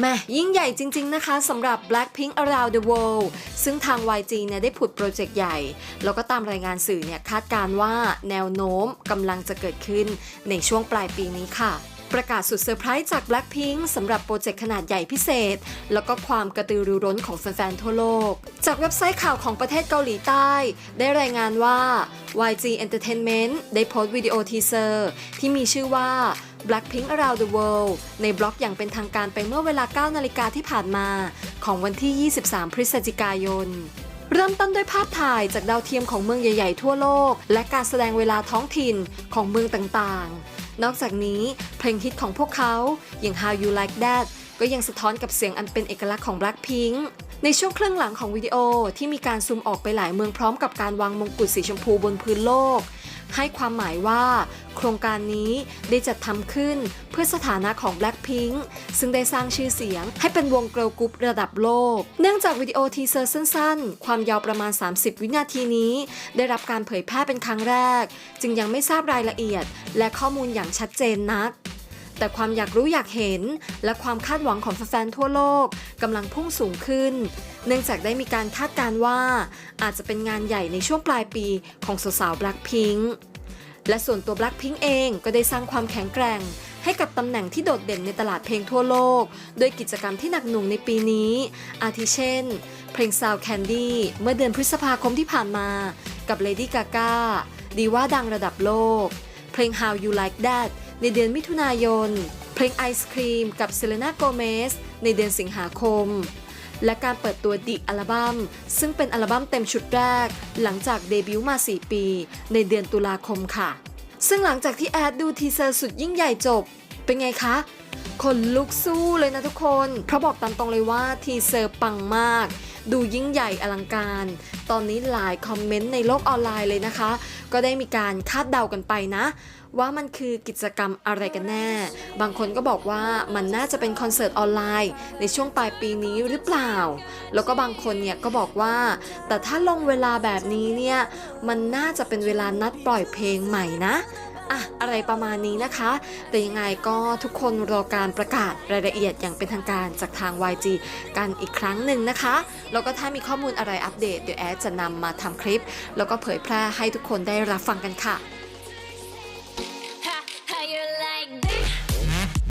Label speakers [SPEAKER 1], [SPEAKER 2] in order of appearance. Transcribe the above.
[SPEAKER 1] แม่ยิ่งใหญ่จริง ๆ นะคะสำหรับ Blackpink Around the World ซึ่งทาง YG เนี่ยได้ผุดโปรเจกต์ใหญ่ แล้วก็ตามรายงานสื่อเนี่ยคาดการณ์ว่าแนวโน้มกำลังจะเกิดขึ้นในช่วงปลายปีนี้ค่ะ ประกาศสุดเซอร์ไพรส์จาก Blackpink สำหรับโปรเจกต์ขนาดใหญ่พิเศษ แล้วก็ความกระตือรือร้นของแฟนๆทั่วโลก จากเว็บไซต์ข่าวของประเทศเกาหลีใต้ ได้รายงานว่า YG Entertainment ได้โพสต์วิดีโอทีเซอร์ที่มีชื่อว่า Blackpink Around the World ในบล็อกอย่างเป็นทางการไปเมื่อเวลา 9 นาฬิกาที่ผ่านมา ของวันที่ 23 พฤศจิกายน เริ่มต้นด้วยภาพถ่ายจากดาวเทียมของเมืองใหญ่ ๆ ทั่วโลก และการแสดงเวลาท้องถิ่นของเมืองต่างๆ นอกจากนี้เพลงฮิตของพวกเขาอย่าง How You Like That ก็ยังสะท้อนกับเสียงอันเป็นเอกลักษณ์ของ Blackpink ในช่วงครึ่งหลังของวิดีโอที่มีการซูมออกไปหลายเมืองพร้อมกับการวางมงกุฎสีชมพูบนพื้นโลก ให้ความหมายว่า โครงการนี้ได้จัดทำขึ้น เพื่อสถานะของ Blackpink ซึ่งได้สร้างชื่อเสียงให้เป็นวงเกิร์ลกรุ๊ประดับโลก เนื่องจากวิดีโอทีเซอร์สั้นๆ ความยาวประมาณ 30 วินาทีนี้ ได้รับการเผยแพร่เป็นครั้งแรก จึงยังไม่ทราบรายละเอียด และข้อมูลอย่างชัดเจนนักแต่ความอยากรู้อยากเห็น และความคาดหวังของแฟนๆทั่วโลกกำลังพุ่งสูงขึ้น เนื่องจากได้มีการคาดการณ์ว่า อาจจะเป็นงานใหญ่ในช่วงปลายปีของสาวๆ Blackpink และส่วนตัว Blackpink เองก็ได้สร้างความแข็งแกร่ง ให้กับตำแหน่งที่โดดเด่นในตลาดเพลงทั่วโลกด้วยกิจกรรมที่หนักหน่วงในปีนี้ อาทิเช่น เพลง Sound Candy เมื่อเดือนพฤษภาคมที่ผ่านมา กับ Lady Gaga ดีว่าดังระดับโลก เพลง How You Like That ในเดือนมิถุนายน เพลง Ice Cream กับ Selena Gomez ในเดือนสิงหาคม และการเปิดตัวดิอัลบั้มซึ่งเป็นอัลบั้มเต็มชุดแรก หลังจากเดบิวต์มา 4 ปี ในเดือนตุลาคมค่ะ ซึ่งหลังจากที่แอดดูทีเซอร์สุดยิ่งใหญ่จบ เป็นไงคะ คนลุกสู้เลยนะทุกคน เพราะบอกตามตรงเลยว่าทีเซอร์ปังมาก ดูยิ่งใหญ่อลังการ ตอนนี้หลายคอมเมนต์ในโลกออนไลน์เลยนะคะ ก็ได้มีการคาดเดากันไปนะ ว่ามันคือกิจกรรมอะไรกันแน่ บางคนก็บอกว่ามันน่าจะเป็นคอนเสิร์ตออนไลน์ ในช่วงปลายปีนี้หรือเปล่า แล้วก็บางคนเนี่ยก็บอกว่า แต่ถ้าลงเวลาแบบนี้เนี่ยมันน่าจะเป็นเวลานัดปล่อยเพลงใหม่นะ อะอะไรประมาณนี้นะคะ แต่ยังไงก็ทุกคนรอการประกาศรายละเอียดอย่างเป็นทางการจากทาง YG กันอีกครั้งหนึ่งนะคะ แล้วก็ถ้ามีข้อมูลอะไรอัปเดตเดี๋ยวแอดจะนำมาทำคลิป แล้วก็เผยแพร่ให้ทุกคนได้รับฟังกันค่ะ